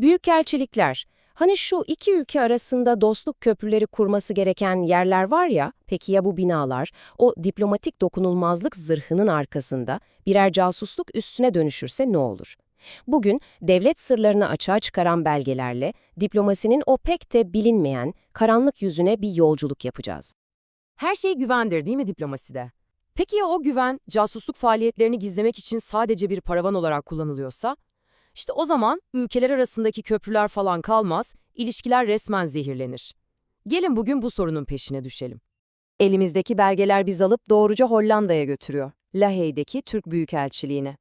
Büyükelçilikler. Hani şu iki ülke arasında dostluk köprüleri kurması gereken yerler var ya, peki ya bu binalar, o diplomatik dokunulmazlık zırhının arkasında birer casusluk üssüne dönüşürse ne olur? Bugün devlet sırlarını açığa çıkaran belgelerle diplomasinin o pek de bilinmeyen karanlık yüzüne bir yolculuk yapacağız. Her şey güvendir değil mi diplomaside? Peki ya o güven, casusluk faaliyetlerini gizlemek için sadece bir paravan olarak kullanılıyorsa? İşte o zaman ülkeler arasındaki köprüler falan kalmaz, ilişkiler resmen zehirlenir. Gelin bugün bu sorunun peşine düşelim. Elimizdeki belgeler biz alıp doğruca Hollanda'ya götürüyor. Lahey'deki Türk Büyükelçiliğine.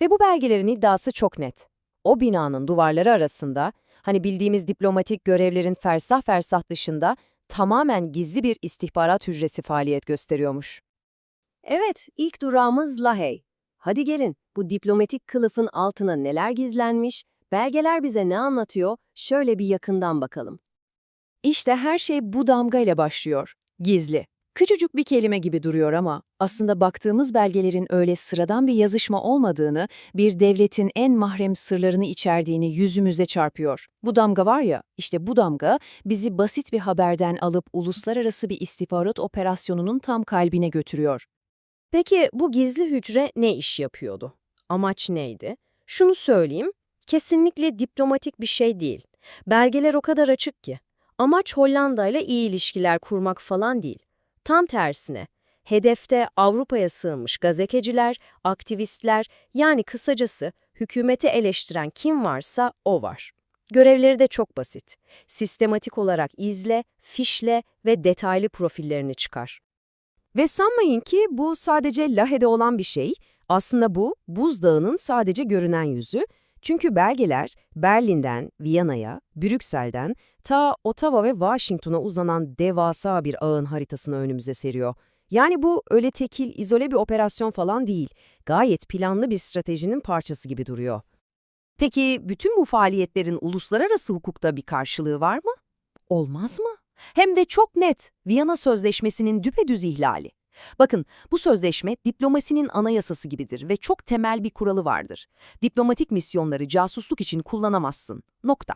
Ve bu belgelerin iddiası çok net. O binanın duvarları arasında, hani bildiğimiz diplomatik görevlerin fersah fersah dışında tamamen gizli bir istihbarat hücresi faaliyet gösteriyormuş. Evet, ilk durağımız Lahey. Hadi gelin, bu diplomatik kılıfın altına neler gizlenmiş, belgeler bize ne anlatıyor, şöyle bir yakından bakalım. İşte her şey bu damgayla başlıyor. Gizli. Küçücük bir kelime gibi duruyor ama aslında baktığımız belgelerin öyle sıradan bir yazışma olmadığını, bir devletin en mahrem sırlarını içerdiğini yüzümüze çarpıyor. Bu damga var ya, işte bu damga bizi basit bir haberden alıp uluslararası bir istihbarat operasyonunun tam kalbine götürüyor. Peki bu gizli hücre ne iş yapıyordu? Amaç neydi? Şunu söyleyeyim, kesinlikle diplomatik bir şey değil. Belgeler o kadar açık ki. Amaç Hollanda ile iyi ilişkiler kurmak falan değil. Tam tersine, hedefte Avrupa'ya sığınmış gazeteciler, aktivistler yani kısacası hükümeti eleştiren kim varsa o var. Görevleri de çok basit. Sistematik olarak izle, fişle ve detaylı profillerini çıkar. Ve sanmayın ki bu sadece Lahey'de olan bir şey. Aslında bu, buzdağının sadece görünen yüzü. Çünkü belgeler Berlin'den Viyana'ya, Brüksel'den ta Ottawa ve Washington'a uzanan devasa bir ağın haritasını önümüze seriyor. Yani bu öyle tekil, izole bir operasyon falan değil. Gayet planlı bir stratejinin parçası gibi duruyor. Peki bütün bu faaliyetlerin uluslararası hukukta bir karşılığı var mı? Olmaz mı? Hem de çok net. Viyana Sözleşmesi'nin düpedüz ihlali. Bakın, bu sözleşme diplomasinin anayasası gibidir ve çok temel bir kuralı vardır. Diplomatik misyonları casusluk için kullanamazsın. Nokta.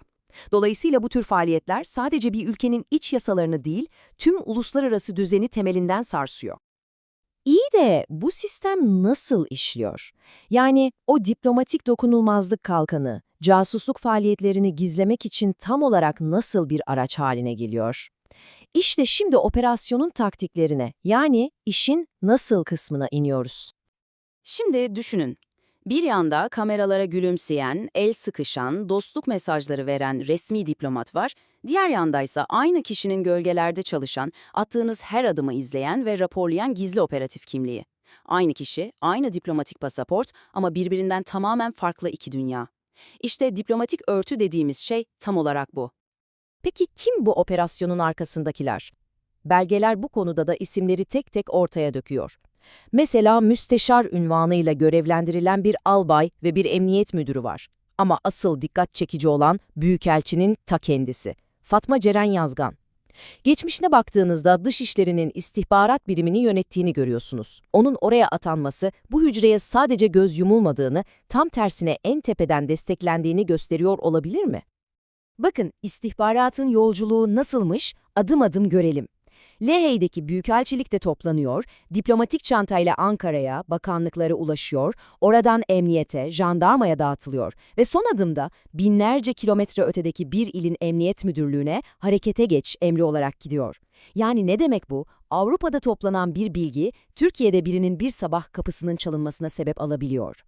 Dolayısıyla bu tür faaliyetler sadece bir ülkenin iç yasalarını değil, tüm uluslararası düzeni temelinden sarsıyor. İyi de bu sistem nasıl işliyor? Yani o diplomatik dokunulmazlık kalkanı, casusluk faaliyetlerini gizlemek için tam olarak nasıl bir araç haline geliyor? İşte şimdi operasyonun taktiklerine, yani işin nasıl kısmına iniyoruz. Şimdi düşünün. Bir yanda kameralara gülümseyen, el sıkışan, dostluk mesajları veren resmi diplomat var, diğer yandaysa aynı kişinin gölgelerde çalışan, attığınız her adımı izleyen ve raporlayan gizli operatif kimliği. Aynı kişi, aynı diplomatik pasaport ama birbirinden tamamen farklı iki dünya. İşte diplomatik örtü dediğimiz şey tam olarak bu. Peki kim bu operasyonun arkasındakiler? Belgeler bu konuda da isimleri tek tek ortaya döküyor. Mesela müsteşar ünvanıyla görevlendirilen bir albay ve bir emniyet müdürü var. Ama asıl dikkat çekici olan Büyükelçinin ta kendisi. Fatma Ceren Yazgan. Geçmişine baktığınızda dışişlerinin istihbarat birimini yönettiğini görüyorsunuz. Onun oraya atanması bu hücreye sadece göz yumulmadığını, tam tersine en tepeden desteklendiğini gösteriyor olabilir mi? Bakın istihbaratın yolculuğu nasılmış adım adım görelim. Lehey'deki büyükelçilik de toplanıyor, diplomatik çantayla Ankara'ya, bakanlıklara ulaşıyor, oradan emniyete, jandarmaya dağıtılıyor ve son adımda binlerce kilometre ötedeki bir ilin emniyet müdürlüğüne harekete geç emri olarak gidiyor. Yani ne demek bu? Avrupa'da toplanan bir bilgi, Türkiye'de birinin bir sabah kapısının çalınmasına sebep alabiliyor.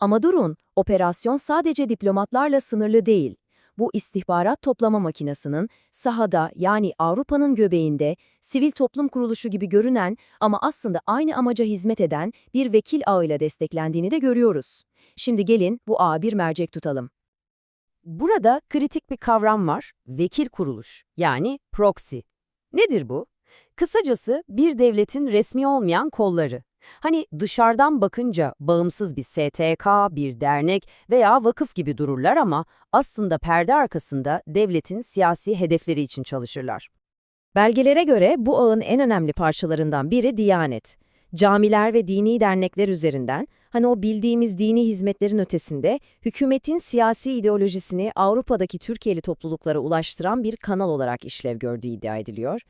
Ama durun, operasyon sadece diplomatlarla sınırlı değil bu istihbarat toplama makinesinin sahada yani Avrupa'nın göbeğinde sivil toplum kuruluşu gibi görünen ama aslında aynı amaca hizmet eden bir vekil ağıyla desteklendiğini de görüyoruz. Şimdi gelin bu ağa bir mercek tutalım. Burada kritik bir kavram var, vekil kuruluş yani proxy. Nedir bu? Kısacası bir devletin resmi olmayan kolları. Hani dışarıdan bakınca bağımsız bir STK, bir dernek veya vakıf gibi dururlar ama aslında perde arkasında devletin siyasi hedefleri için çalışırlar. Belgelere göre bu ağın en önemli parçalarından biri Diyanet. Camiler ve dini dernekler üzerinden, Hani o bildiğimiz dini hizmetlerin ötesinde hükümetin siyasi ideolojisini Avrupa'daki Türkiye'li topluluklara ulaştıran bir kanal olarak işlev gördüğü iddia ediliyor.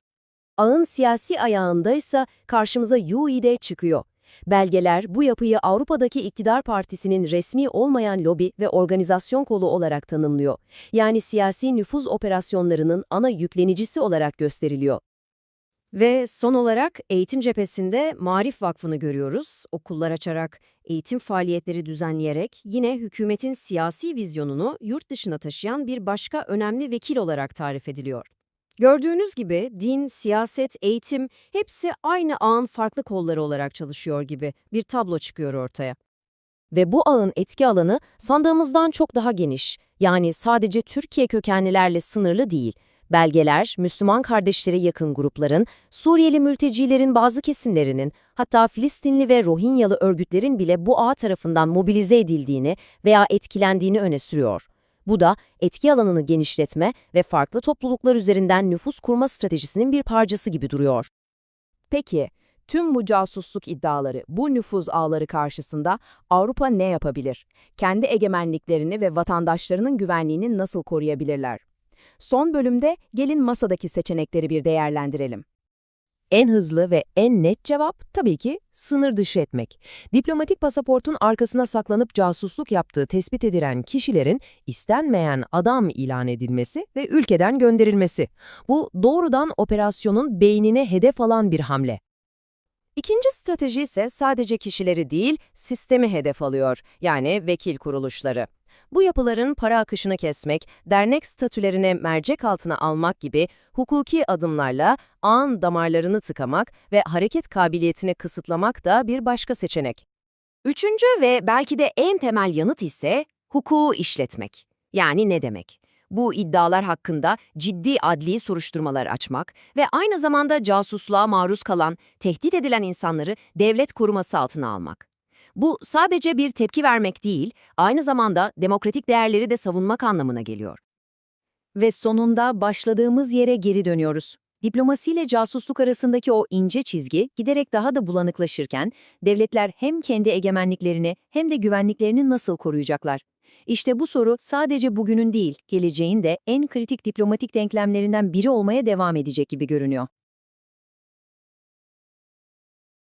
Ağın siyasi ayağında ise karşımıza UİD çıkıyor. Belgeler bu yapıyı Avrupa'daki iktidar partisinin resmi olmayan lobi ve organizasyon kolu olarak tanımlıyor. Yani siyasi nüfuz operasyonlarının ana yüklenicisi olarak gösteriliyor. Ve son olarak eğitim cephesinde Marif Vakfı'nı görüyoruz. Okullar açarak, eğitim faaliyetleri düzenleyerek yine hükümetin siyasi vizyonunu yurt dışına taşıyan bir başka önemli vekil olarak tarif ediliyor. Gördüğünüz gibi din, siyaset, eğitim hepsi aynı ağın farklı kolları olarak çalışıyor gibi bir tablo çıkıyor ortaya. Ve bu ağın etki alanı sandığımızdan çok daha geniş. Yani sadece Türkiye kökenlilerle sınırlı değil. Belgeler, Müslüman kardeşlere yakın grupların, Suriyeli mültecilerin bazı kesimlerinin, hatta Filistinli ve Rohinyalı örgütlerin bile bu ağ tarafından mobilize edildiğini veya etkilendiğini öne sürüyor. Bu da etki alanını genişletme ve farklı topluluklar üzerinden nüfus kurma stratejisinin bir parçası gibi duruyor. Peki, tüm bu casusluk iddiaları, bu nüfuz ağları karşısında Avrupa ne yapabilir? Kendi egemenliklerini ve vatandaşlarının güvenliğini nasıl koruyabilirler? Son bölümde gelin masadaki seçenekleri bir değerlendirelim. En hızlı ve en net cevap tabii ki sınır dışı etmek. Diplomatik pasaportun arkasına saklanıp casusluk yaptığı tespit edilen kişilerin istenmeyen adam ilan edilmesi ve ülkeden gönderilmesi. Bu doğrudan operasyonun beynine hedef alan bir hamle. İkinci strateji ise sadece kişileri değil, sistemi hedef alıyor, yani vekil kuruluşları. Bu yapıların para akışını kesmek, dernek statülerini mercek altına almak gibi hukuki adımlarla ağın damarlarını tıkamak ve hareket kabiliyetini kısıtlamak da bir başka seçenek. Üçüncü ve belki de en temel yanıt ise hukuku işletmek. Yani ne demek? Bu iddialar hakkında ciddi adli soruşturmalar açmak ve aynı zamanda casusluğa maruz kalan, tehdit edilen insanları devlet koruması altına almak. Bu sadece bir tepki vermek değil, aynı zamanda demokratik değerleri de savunmak anlamına geliyor. Ve sonunda başladığımız yere geri dönüyoruz. Diplomasiyle casusluk arasındaki o ince çizgi giderek daha da bulanıklaşırken devletler hem kendi egemenliklerini hem de güvenliklerini nasıl koruyacaklar? İşte bu soru sadece bugünün değil, geleceğin de en kritik diplomatik denklemlerinden biri olmaya devam edecek gibi görünüyor.